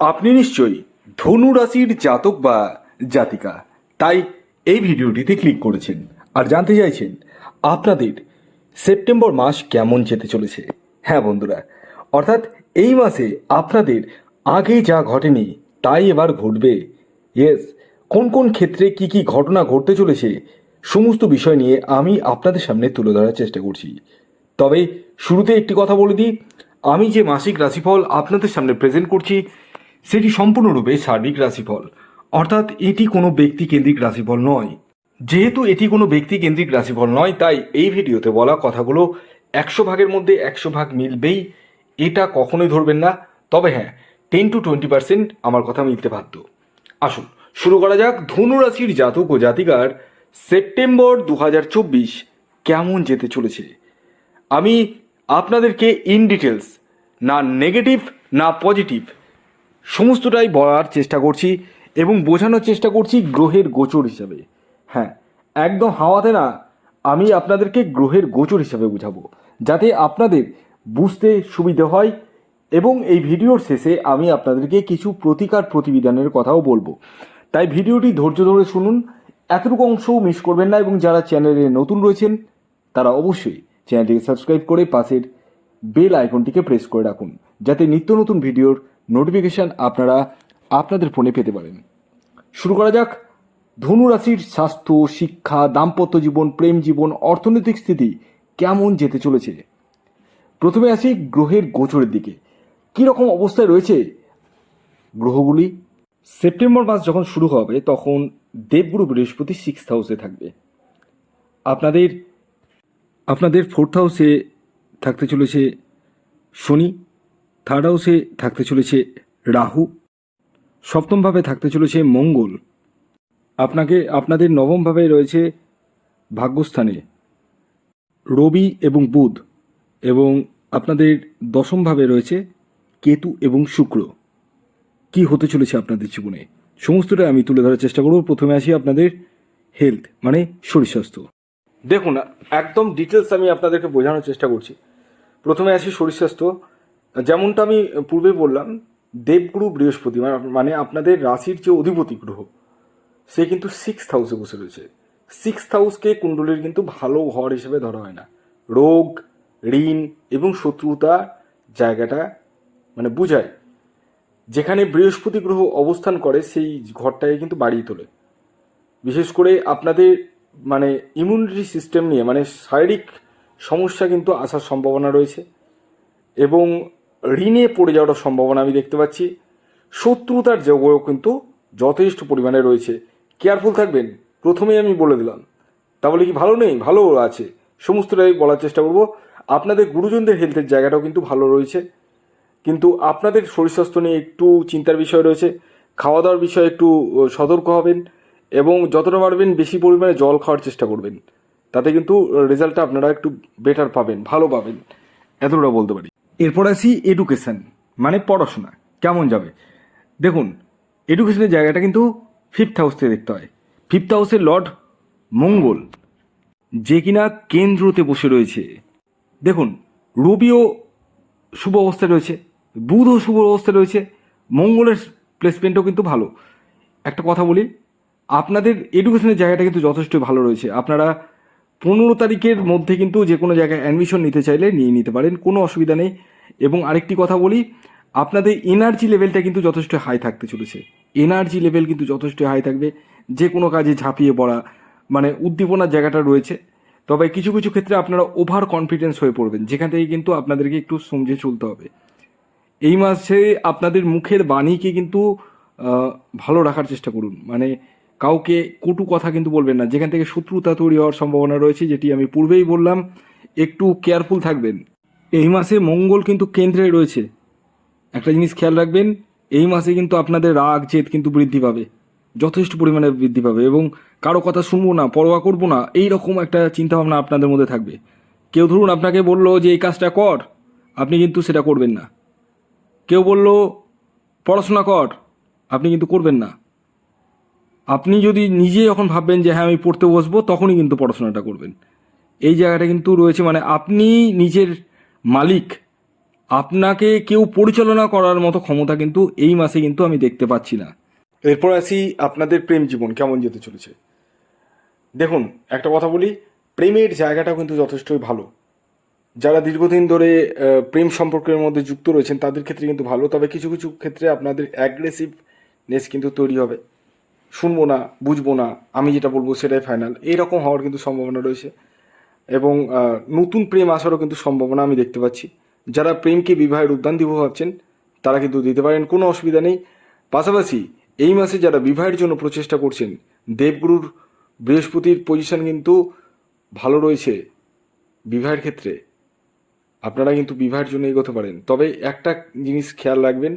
আপনি নিশ্চয়ই ধনু রাশির জাতক বা জাতিকা, তাই এই ভিডিওটিতে ক্লিক করেছেন। আর জানতে চাইছেন, আপনাদের সেপ্টেম্বর মাস কেমন যেতে চলেছে? হ্যাঁ বন্ধুরা, অর্থাৎ এই মাসে আপনাদের আগে যা ঘটেনি, তাই এবার ঘটবে। ইয়েস কোন কোন ক্ষেত্রে কি কি ঘটনা ঘটতে চলেছে, সমস্ত বিষয় নিয়ে আমি আপনাদের সামনে তুলে ধরার চেষ্টা করছি। তবে শুরুতে একটি কথা বলে দিই, আমি যে মাসিক রাশিফল আপনাদের সামনে প্রেজেন্ট করছি সেটি সম্পূর্ণরূপে সার্বিক রাশিফল। অর্থাৎ এটি কোনো ব্যক্তি কেন্দ্রিক রাশিফল নয়। যেহেতু এটি কোনো ব্যক্তি কেন্দ্রিক রাশিফল নয়, তাই এই ভিডিওতে বলা কথাগুলো একশো ভাগের মধ্যে একশো ভাগ মিলবেই। এটা কখনোই ধরবেন না। তবে হ্যাঁ টেন টু টোয়েন্টি পার্সেন্ট আমার কথা মিলতে বাধ্য। আসুন, শুরু করা যাক ধনু রাশির জাতক ও জাতিকার সেপ্টেম্বর দু হাজার চব্বিশ কেমন যেতে চলেছে। আমি আপনাদেরকে ইন ডিটেলস না নেগেটিভ না পজিটিভ সমস্তটাই বলার চেষ্টা করছি এবং বোঝানোর চেষ্টা করছি গ্রহের গোচর হিসাবে। হ্যাঁ একদম হাওয়াতে না, আমি আপনাদেরকে গ্রহের গোচর হিসাবে বোঝাবো, যাতে আপনাদের বুঝতে সুবিধে হয় এবং এই ভিডিওর শেষে আমি আপনাদেরকে কিছু প্রতিকার প্রতিবিধানের কথাও বলব। তাই ভিডিওটি ধৈর্য ধরে শুনুন, এতটুকু অংশও মিস করবেন না এবং যারা চ্যানেলে নতুন রয়েছেন, তারা অবশ্যই চ্যানেলটিকে সাবস্ক্রাইব করে পাশের বেল আইকনটিকে প্রেস করে রাখুন, যাতে নিত্য নতুন ভিডিওর নোটিফিকেশান আপনারা আপনাদের ফোনে পেতে পারেন। শুরু করা যাক। ধনু রাশির স্বাস্থ্য, শিক্ষা, দাম্পত্য জীবন, প্রেম জীবন, অর্থনৈতিক স্থিতি কেমন যেতে চলেছে? প্রথমে আসি গ্রহের গোচরের দিকে। কী রকম অবস্থায় রয়েছে গ্রহগুলি? সেপ্টেম্বর মাস যখন শুরু হবে, তখন দেবগুরু বৃহস্পতি সিক্স হাউসে থাকবে। আপনাদের আপনাদের ফোর্থ হাউসে থাকতে চলেছে শনি থার্ড হাউসে থাকতে চলেছে রাহু, সপ্তমভাবে থাকতে চলেছে মঙ্গল। আপনাকে, আপনাদের নবমভাবে রয়েছে ভাগ্যস্থানে রবি এবং বুধ এবং আপনাদের দশমভাবে রয়েছে কেতু এবং শুক্র। কি হতে চলেছে আপনাদের জীবনে? সমস্তটা আমি তুলে ধরার চেষ্টা করব। প্রথমে আসি আপনাদের হেলথ মানে শরীর স্বাস্থ্য। দেখুন, একদম ডিটেলস আমি আপনাদেরকে বোঝানোর চেষ্টা করছি। প্রথমে আসি শরীর স্বাস্থ্য যেমনটা আমি পূর্বে বললাম, দেবগুরু বৃহস্পতি মানে- আপনাদের রাশির যে অধিপতি গ্রহ, সে কিন্তু সিক্স হাউসে বসে রয়েছে। সিক্স হাউসকে কুণ্ডলীর কিন্তু ভালো ঘর হিসেবে ধরা হয় না। রোগ, ঋণ এবং শত্রুতা জায়গাটা মানে বুঝায়। যেখানে বৃহস্পতি গ্রহ অবস্থান করে, সেই ঘরটাকে কিন্তু বাড়িয়ে তোলে। বিশেষ করে আপনাদের মানে ইমিউনিটি সিস্টেম নিয়ে মানে শারীরিক সমস্যা কিন্তু আসার সম্ভাবনা রয়েছে এবং ঋণে পড়ে যাওয়ার সম্ভাবনা আমি দেখতে পাচ্ছি। শত্রুতার যোগও কিন্তু যথেষ্ট পরিমাণে রয়েছে। কেয়ারফুল থাকবেন, প্রথমেই আমি বলে দিলাম। তাহলে কি ভালো নেই? ভালো আছে। সমস্তটাই বলার চেষ্টা করব। আপনাদের গুরুজনদের হেলথের জায়গাটাও কিন্তু ভালো রয়েছে। কিন্তু আপনাদের শরীর স্বাস্থ্য নিয়ে একটু চিন্তার বিষয় রয়েছে। খাওয়া দাওয়ার বিষয়ে একটু সতর্ক হবেন এবং যতটা পারবেন বেশি পরিমাণে জল খাওয়ার চেষ্টা করবেন। তাতে কিন্তু রেজাল্টটা আপনারা একটু বেটার পাবেন, ভালো পাবেন। এতটা বলতে পারি। এরপর আসি এডুকেশান মানে পড়াশোনা, কেমন যাবে? দেখুন এডুকেশনের জায়গাটা কিন্তু ফিফথ হাউস থেকে দেখতে হয়। ফিফথ হাউসের লর্ড মঙ্গল, যে কিনা কেন্দ্রতে বসে রয়েছে। দেখুন, রবিও শুভ অবস্থায় রয়েছে, বুধও শুভ অবস্থায় রয়েছে, মঙ্গলের প্লেসমেন্টও কিন্তু ভালো। একটা কথা বলি, আপনাদের এডুকেশনের জায়গাটা কিন্তু যথেষ্ট ভালো রয়েছে। আপনারা পনেরো তারিখের মধ্যে কিন্তু যে কোনো জায়গায় অ্যাডমিশন নিতে চাইলে নিয়ে নিতে পারেন, কোনো অসুবিধা নেই। এবং আরেকটি কথা বলি, আপনাদের এনার্জি লেভেলটা কিন্তু যথেষ্ট হাই থাকতে চলেছে। এনার্জি লেভেল কিন্তু যথেষ্ট হাই থাকবে। যে কোনো কাজে ঝাঁপিয়ে পড়া মানে উদ্দীপনার জায়গাটা রয়েছে। তবে কিছু কিছু ক্ষেত্রে আপনারা ওভার কনফিডেন্স হয়ে পড়বেন। যেখান থেকে কিন্তু আপনাদেরকে একটু সমঝে চলতে হবে। এই মাসে আপনাদের মুখের বাণীকে কিন্তু ভালো রাখার চেষ্টা করুন। মানে কাউকে কটু কথা কিন্তু বলবেন না। যেখান থেকে শত্রুতা তৈরি হওয়ার সম্ভাবনা রয়েছে, যেটি আমি পূর্বেই বললাম, একটু কেয়ারফুল থাকবেন। এই মাসে মঙ্গল কিন্তু কেন্দ্রে রয়েছে। একটা জিনিস খেয়াল রাখবেন, এই মাসে কিন্তু আপনাদের রাগ, জেদ কিন্তু বৃদ্ধি পাবে। যথেষ্ট পরিমাণে বৃদ্ধি পাবে এবং কারও কথা শুনব না, পরোয়া করব না এই রকম একটা চিন্তাভাবনা আপনাদের মধ্যে থাকবে। কেউ ধরুন আপনাকে বলল যে, এই কাজটা কর। আপনি কিন্তু সেটা করবেন না। কেউ বলল, পড়াশোনা কর। আপনি কিন্তু করবেন না। আপনি যদি নিজে যখন ভাববেন যে হ্যাঁ আমি পড়তে বসবো, তখনই কিন্তু পড়াশোনাটা করবেন। এই জায়গাটা কিন্তু রয়েছে মানে আপনি নিজের মালিক, আপনাকে কেউ পরিচালনা করার মতো ক্ষমতা কিন্তু এই মাসে কিন্তু আমি দেখতে পাচ্ছি না। এরপর আসি আপনাদের প্রেম জীবন, কেমন যেতে চলেছে? দেখুন, একটা কথা বলি, প্রেমের জায়গাটাও কিন্তু যথেষ্টই ভালো। যারা দীর্ঘদিন ধরে প্রেম সম্পর্কের মধ্যে যুক্ত রয়েছেন, তাদের ক্ষেত্রে কিন্তু ভালো, তবে কিছু কিছু ক্ষেত্রে আপনাদের অ্যাগ্রেসিভনেস কিন্তু তৈরি হবে। শুনব না, বুঝব না, আমি যেটা বলব সেটাই ফাইনাল এইরকম হওয়ার কিন্তু সম্ভাবনা রয়েছে। এবং নতুন প্রেম আসারও কিন্তু সম্ভাবনা আমি দেখতে পাচ্ছি। যারা প্রেমকে বিবাহের উদ্যান দিব ভাবছেন, তারা কিন্তু দিতে পারেন, কোনো অসুবিধা নেই। পাশাপাশি এই মাসে যারা বিবাহের জন্য প্রচেষ্টা করছেন, দেবগুরুর বৃহস্পতির পজিশন কিন্তু ভালো রয়েছে বিবাহের ক্ষেত্রে। আপনারা কিন্তু বিবাহের জন্য এগোতে পারেন। তবে একটা জিনিস খেয়াল রাখবেন,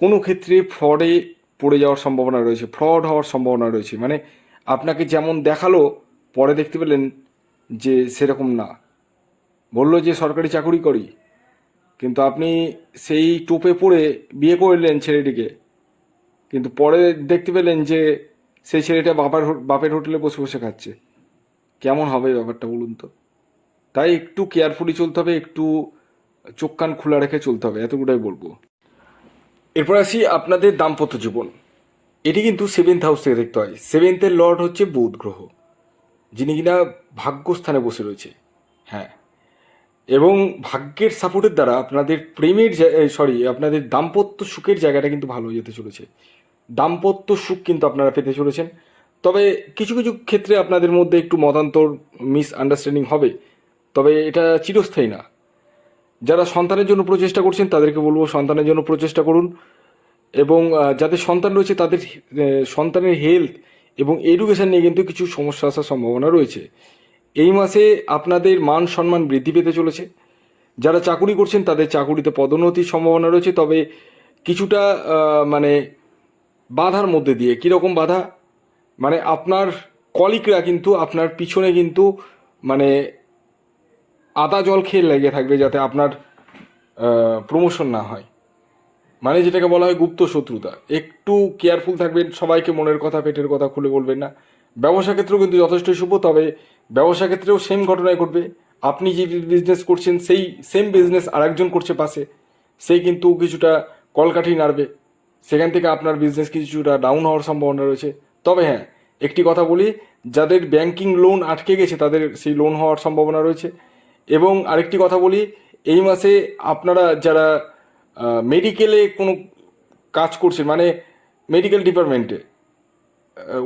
কোনো ক্ষেত্রে ফ্রডে পড়ে যাওয়ার সম্ভাবনা রয়েছে, ফ্রড হওয়ার সম্ভাবনা রয়েছে। মানে আপনাকে যেমন দেখাল, পরে দেখতে পেলেন যে সেরকম না। বলল যে সরকারি চাকরি করি, কিন্তু আপনি সেই টোপে পড়ে বিয়ে করলেন ছেলেটিকে। কিন্তু পরে দেখতে পেলেন যে সেই ছেলেটা বাবার হো- বাপের হোটেলে বসে বসে খাচ্ছে। কেমন হবে ব্যাপারটা বলুন তো? তাই একটু কেয়ারফুলি চলতে হবে, একটু চোখ কান খোলা রেখে চলতে হবে এতগুটাই বলব। এরপর আসি আপনাদের দাম্পত্য জীবন। এটি কিন্তু সেভেন্থ হাউস থেকে দেখতে হয়। সেভেন্থের লর্ড হচ্ছে বুধ গ্রহ, যিনি কিনা ভাগ্যস্থানে বসে রয়েছে। হ্যাঁ। এবং ভাগ্যের সাপোর্টের দ্বারা আপনাদের প্রেমের সরি আপনাদের দাম্পত্য সুখের জায়গাটা কিন্তু ভালো যেতে চলেছে। দাম্পত্য সুখ কিন্তু আপনারা পেতে চলেছেন। তবে কিছু কিছু ক্ষেত্রে আপনাদের মধ্যে একটু মতান্তর মিস আন্ডারস্ট্যান্ডিং হবে। তবে এটা চিরস্থায়ী না। যারা সন্তানের জন্য প্রচেষ্টা করছেন, তাদেরকে বলব সন্তানের জন্য প্রচেষ্টা করুন এবং যাদের সন্তান রয়েছে, তাদের সন্তানের হেলথ এবং এডুকেশন নিয়ে কিন্তু কিছু সমস্যা আসার সম্ভাবনা রয়েছে। এই মাসে আপনাদের মান সম্মান বৃদ্ধি পেতে চলেছে। যারা চাকুরি করছেন, তাদের চাকুরিতে পদোন্নতির সম্ভাবনা রয়েছে। তবে কিছুটা মানে বাধার মধ্যে দিয়ে, কীরকম বাধা? মানে আপনার কলিকরা কিন্তু, আপনার পিছনে কিন্তু মানে আদা জল খেয়ে লেগে থাকবে যাতে আপনার প্রমোশন না হয়। মানে যেটাকে বলা হয় গুপ্ত শত্রুতা। একটু কেয়ারফুল থাকবেন, সবাইকে মনের কথা, পেটের কথা খুলে বলবেন না। ব্যবসা ক্ষেত্রেও কিন্তু যথেষ্ট শুভ, তবে ব্যবসা ক্ষেত্রেও সেম ঘটনায় ঘটবে। আপনি যে বিজনেস করছেন, সেই সেম বিজনেস আরেকজন করছে পাশে। সেই কিন্তু কিছুটা কলকাঠি নাড়বে। সেখান থেকে আপনার বিজনেস কিছুটা ডাউন হওয়ার সম্ভাবনা রয়েছে। তবে হ্যাঁ একটি কথা বলি, যাদের ব্যাংকিং লোন আটকে গেছে, তাদের সেই লোন হওয়ার সম্ভাবনা রয়েছে। এবং আরেকটি কথা বলি, এই মাসে আপনারা যারা মেডিকেলে কোনো কাজ করছেন মানে মেডিকেল ডিপার্টমেন্টে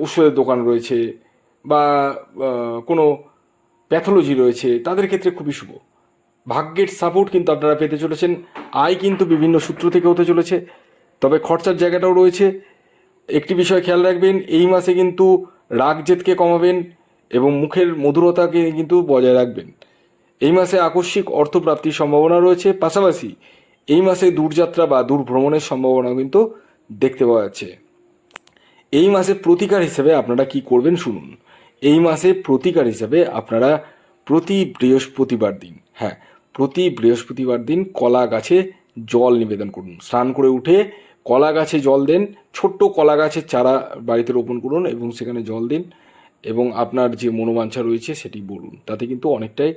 ওষুধের দোকান রয়েছে বা কোনো প্যাথোলজি রয়েছে, তাদের ক্ষেত্রে খুবই শুভ। ভাগ্যের সাপোর্ট কিন্তু আপনারা পেতে চলেছেন, আয় কিন্তু বিভিন্ন সূত্র থেকে হতে চলেছে, তবে খরচার জায়গাটাও রয়েছে। একটি বিষয় খেয়াল রাখবেন, এই মাসে কিন্তু রাগ জেদকে কমাবেন এবং মুখের মধুরতাকে কিন্তু বজায় রাখবেন। এই মাসে আকস্মিক অর্থপ্রাপ্তির সম্ভাবনা রয়েছে। পাশাপাশি এই মাসে দূরযাত্রা বা দূর ভ্রমণের সম্ভাবনা কিন্তু দেখতে পাওয়া যাচ্ছে। এই মাসে প্রতিকার হিসেবে আপনারা কি করবেন শুনুন। এই মাসে প্রতিকার হিসেবে আপনারা প্রতি বৃহস্পতিবার দিন হ্যাঁ প্রতি বৃহস্পতিবার দিন কলা গাছে জল নিবেদন করুন। স্নান করে উঠে কলা গাছে জল দেন, ছোট্ট কলা গাছের চারা বাড়িতে রোপণ করুন এবং সেখানে জল দিন এবং আপনার যে মনোবাঞ্ছা রয়েছে সেটি বলুন। তাতে কিন্তু অনেকটাই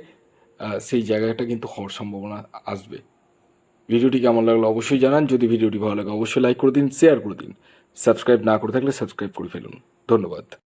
সেই জায়গাটা কিন্তু হওয়ার সম্ভাবনা আসবে। ভিডিওটি কেমন লাগল অবশ্যই জানান। যদি ভিডিওটি ভালো লাগে, অবশ্যই লাইক করে দিন শেয়ার করে দিন। সাবস্ক্রাইব না করে থাকলে সাবস্ক্রাইব করে ফেলুন। ধন্যবাদ।